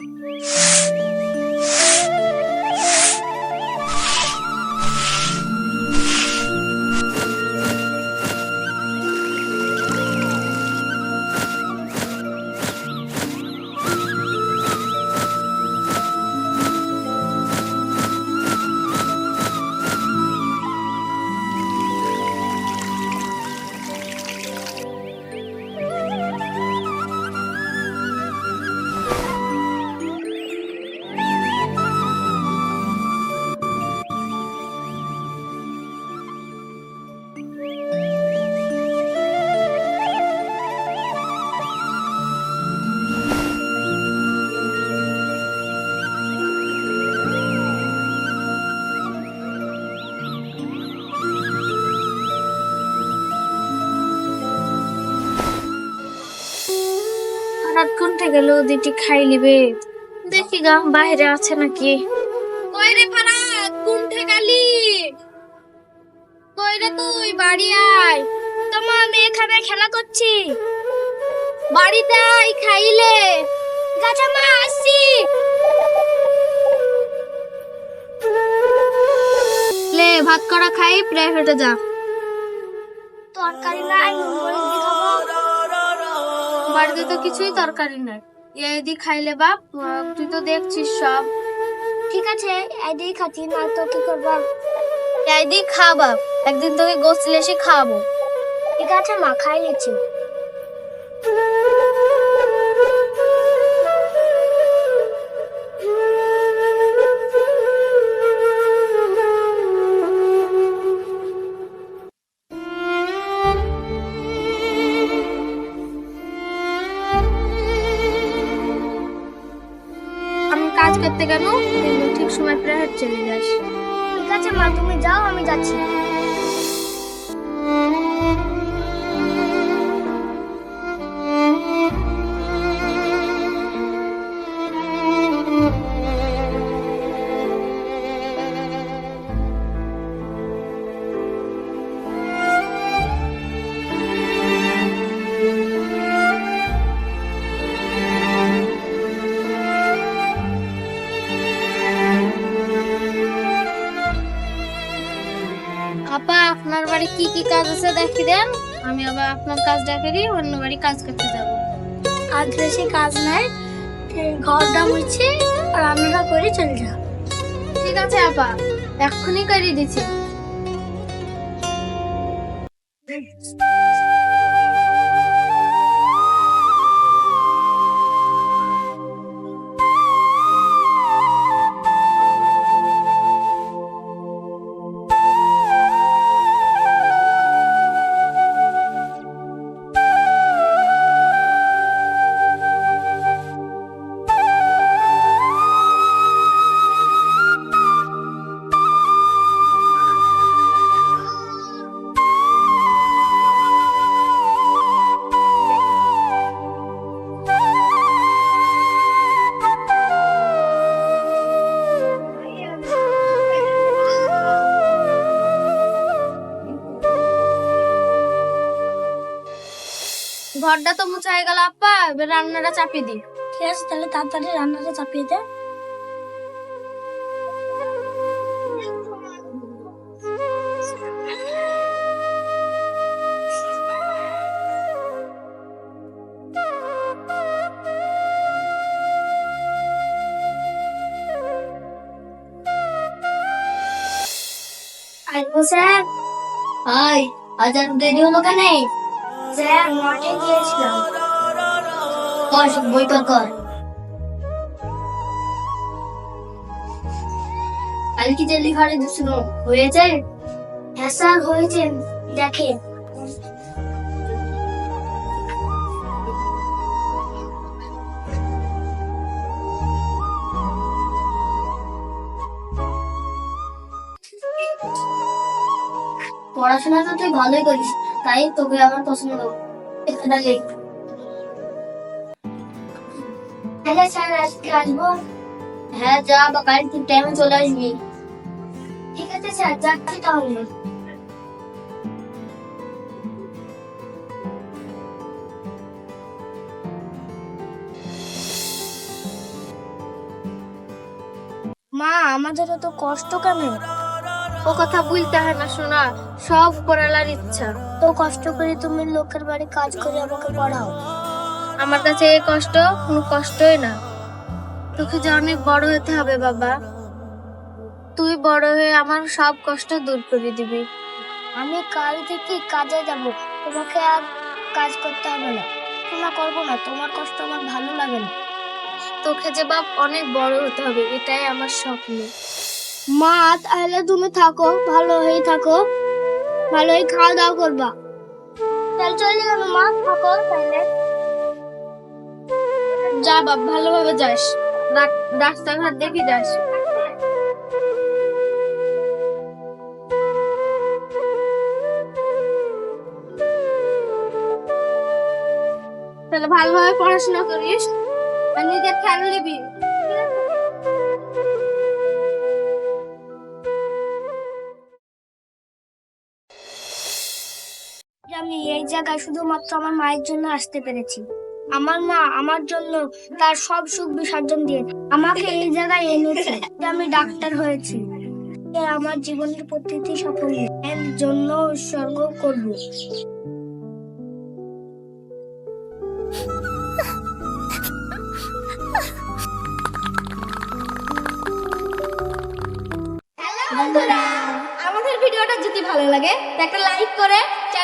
Música গেল দিটি খাই লিবে দেখি গা, বাইরে আছে নাকি? কই রে ফারাত কোনটা গেলি কই রে তুই, বাড়ি আয়। তোমার আমি এখানে খেলা করছি। বাড়িতে আয় খাইলে। গাছা মা, আসছি। লে, ভাত করা খাই প্রাইভেটে যা। তরকারি নাই বাড়িতে তো কিছুই তরকারি নাই। এদি খাইলে বাপ তুই তো দেখছিস সব। ঠিক আছে এদি খাচ্ছি না তো কি করব? এদি খা বাপ একদিন তোকে গোসলে এসে খাওয়াবো। ঠিক আছে মা খাই নিচ্ছি। করতে কেন? ঠিক সময় প্রেয়ার চলে যাস। ঠিক আছে মা তুমি যাও আমি যাচ্ছি। আপনার বাড়ি কি কি কাজ আছে দেখি দেন। আমি আবার আপনার কাজ দেখে অন্য বাড়ি কাজ করতে যাব। আজ বেশি কাজ নাই ঘরটা মুছে রান্নাটা করে চলে যা ঠিক আছে আপা এক্ষুনি করে দিচ্ছি। ঘরটা তো মুছা হয়ে গেল আপা এবার রান্নাটা চাপিয়ে দি ঠিক আছে তাহলে তাড়াতাড়ি রান্নাটা চাপিয়ে দে। আইবো স্যার হাই আজ আর দেরি হলো কেন? স্যার মাঠে গিয়েছিলাম। বস, বই বের কর। কাল কি যে লিখারে দিছিল হয়েছে হ্যাঁ স্যার হয়েছে, দেখে। পড়াশোনা তো তুই ভালোই করিস, তাই তোকে আমার পছন্দ হ্যালো স্যার, আজকে আসব? হ্যাঁ যা, বা কাল ঠিক টাইমে চলে আসবি। ঠিক আছে স্যার, যাচ্ছি তাহলে। মা আমাদেরও তো কষ্ট কেন? ও কথা বলতে হয় না শোনা সব পড়ালার ইচ্ছা। তো কষ্ট করে তুমি লোকের বাড়ি কাজ করে আমাকে পড়াও। আমার কাছে এই কষ্ট কোনো কষ্টই না। তোকে যে অনেক বড় হতে হবে বাবা। তুই বড় হয়ে আমার সব কষ্ট দূর করে দিবি। আমি কাল থেকে কাজে যাব। তোমাকে আর কাজ করতে হবে না। তোমরা করব না। তোমার কষ্ট আমার ভালো লাগে না। তোকে যে বাপ অনেক বড় হতে হবে এটাই আমার স্বপ্ন। মা, তাহলে তুমি থাকো, ভালো হয়ে থাকো। ভালোই খাওয়া দাওয়া করবা। তাহলে চলে গেল মা, থাকো তাহলে। যা বাপ, ভালোভাবে যাস। রাস্তাঘাট দেখে যাস। তাহলে ভালোভাবে পড়াশোনা করিস। আর নিজের খেয়াল নিবি। আমি এই জায়গায় শুধুমাত্র আমার মায়ের জন্য আসতে পেরেছি। আমার মা আমার জন্য তার সব সুখ বিসর্জন দিয়ে আমাকে এই জায়গায় এনেছে আমি ডাক্তার হয়েছি। আমার জীবনের প্রতিটি সফল এর জন্য উৎসর্গ করব। আমাদের ভিডিওটা যদি ভালো লাগে, একটা লাইক করে